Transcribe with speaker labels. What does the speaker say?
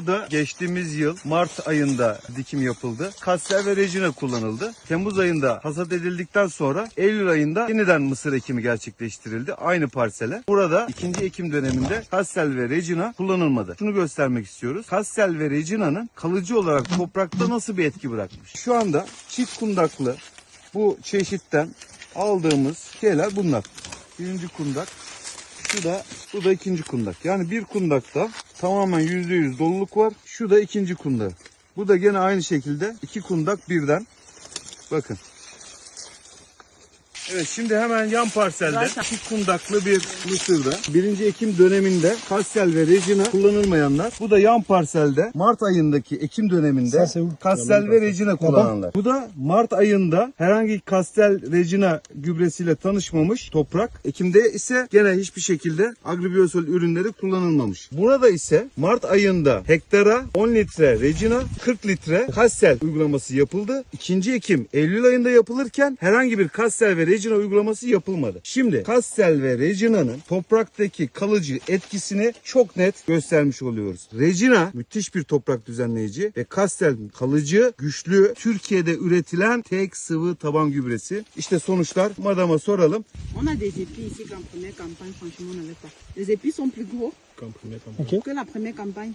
Speaker 1: Burada geçtiğimiz yıl Mart ayında dikim yapıldı. Kastel ve Regina kullanıldı. Temmuz ayında hasat edildikten sonra Eylül ayında yeniden mısır ekimi gerçekleştirildi. Aynı parsele. Burada ikinci ekim döneminde Kastel ve Regina kullanılmadı. Şunu göstermek istiyoruz. Kastel ve Regina'nın kalıcı olarak toprakta nasıl bir etki bırakmış? Şu anda çift kundaklı bu çeşitten aldığımız şeyler bunlar. Birinci kundak, şu da bu da ikinci kundak. Yani bir kundakta tamamen %100 doluluk var. Şu da ikinci kundak. Bu da gene aynı şekilde iki kundak birden. Bakın. Evet şimdi hemen yan parselde iki kundaklı bir mısırda. Birinci Ekim döneminde Kastel ve Regina kullanılmayanlar. Bu da yan parselde Mart ayındaki Ekim döneminde? Kastel ve Regina kullananlar. Bu da Mart ayında herhangi Kastel Regina gübresiyle tanışmamış toprak. Ekim'de ise gene hiçbir şekilde agribiyosol ürünleri kullanılmamış. Burada ise Mart ayında hektara 10 litre Regina, 40 litre Kastel uygulaması yapıldı. 2. Ekim Eylül ayında yapılırken herhangi bir Kastel ve Regina uygulaması yapılmadı. Şimdi Kastel ve Regina'nın topraktaki kalıcı etkisini çok net göstermiş oluyoruz. Regina müthiş bir toprak düzenleyici ve Kastel kalıcı, güçlü, Türkiye'de üretilen tek sıvı taban gübresi. İşte sonuçlar madama soralım.
Speaker 2: On a des épis ici qu'en première campagne, franchement, on n'avait pas. Les épis sont plus gros
Speaker 3: Ok.
Speaker 2: que la première campagne.